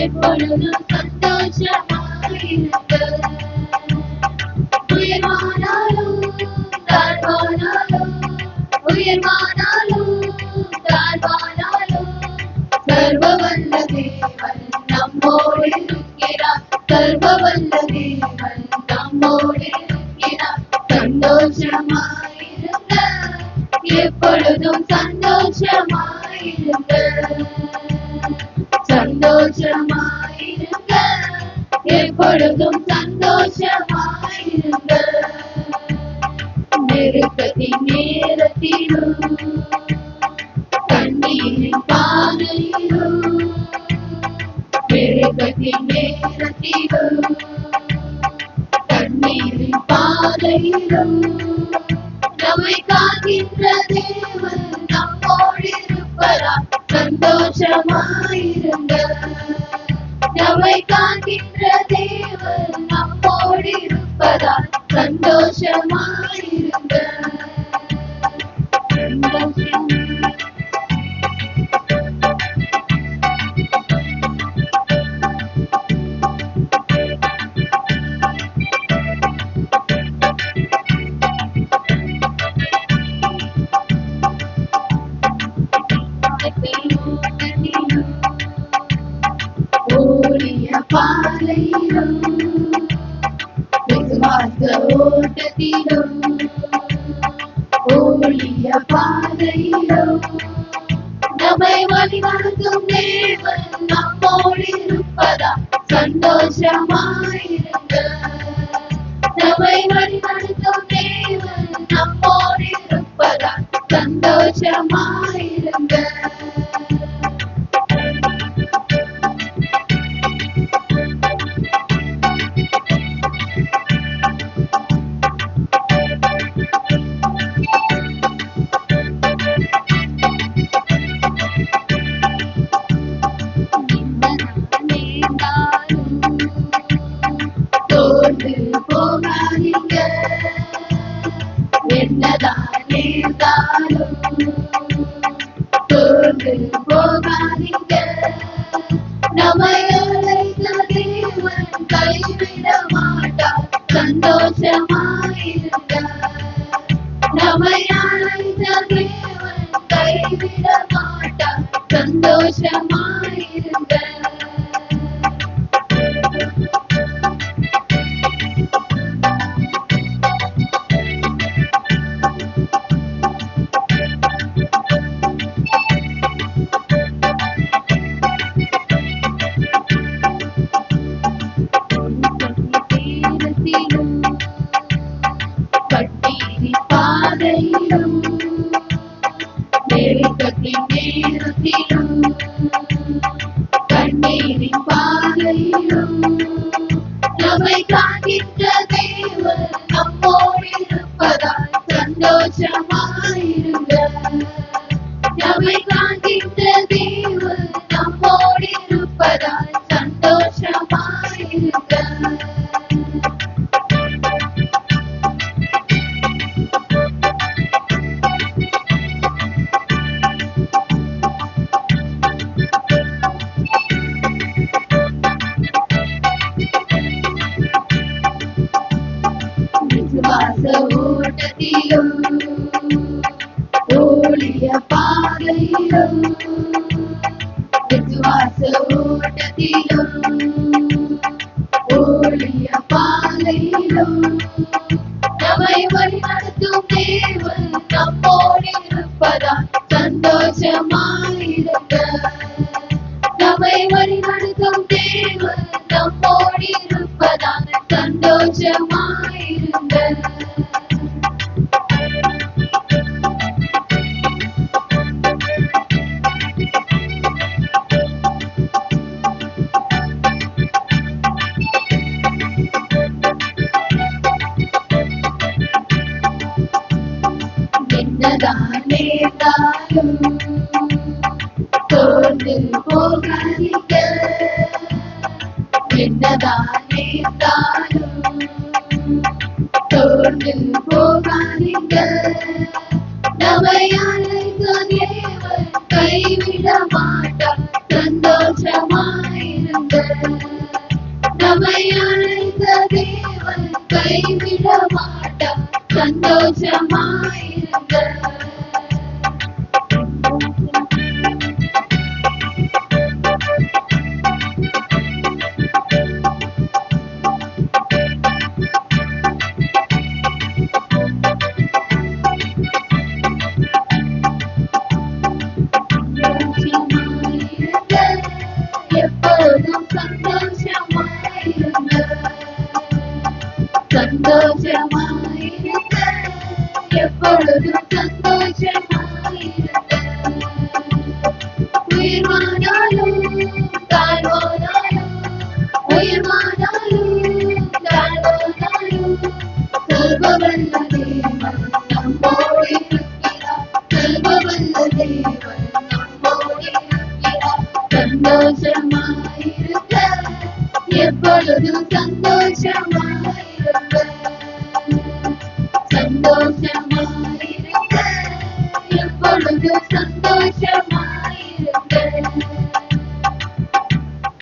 எப்பொழுதும் சந்தோஷமாயிருக்க உயர்வானாலும் தாழ்வானாலும் உயர்வானாலும் தாழ்வானாலும் சர்வவல்ல தேவன் நம்மோடு இருக்கிறார் சர்வவல்ல தேவன் நம்மோடு இருக்கிறார் சந்தோஷமாயிருங்க எப்பொழுதும் சந்தோஷமாயிருங்க சந்தோஷமாயிருங்க எப்பொழுதும் சந்தோஷமாயிருங்க நெருக்கத்தின் நேரத்திலும் கண்ணீரின் பாதையிலும் நெருக்கத்தின் நேரத்திலும் கண்ணீரின் பாதையிலும் நம்மை காக்கின்ற தேவன் நம்மை காக்கின்ற தேவன் நம்மோடு இருப்பதால் சந்தோஷமாய் ஓட்டத்திலும் ஓடிய பாதையிலும் நம்மை வழிநடத்தும் தேவன் சந்தோஷமாயிருங்க தீரத்திலும் நம்மை தேவன் நம்மோடு இருப்பதால் சந்தோஷமாயிருங்க. நம்மை காண்கின்ற தேவன் சந்தோஷமாயிருங்க என்னதான் நேர்ந்தாலும் தோன்று போகாதீங்க என்னதான் கைவிட மாட்டார் சந்தோஷமாயிருந்த நம்மை அழைத்த தேவன் கைவிட மாட்டார் சந்தோஷமாயிருந்த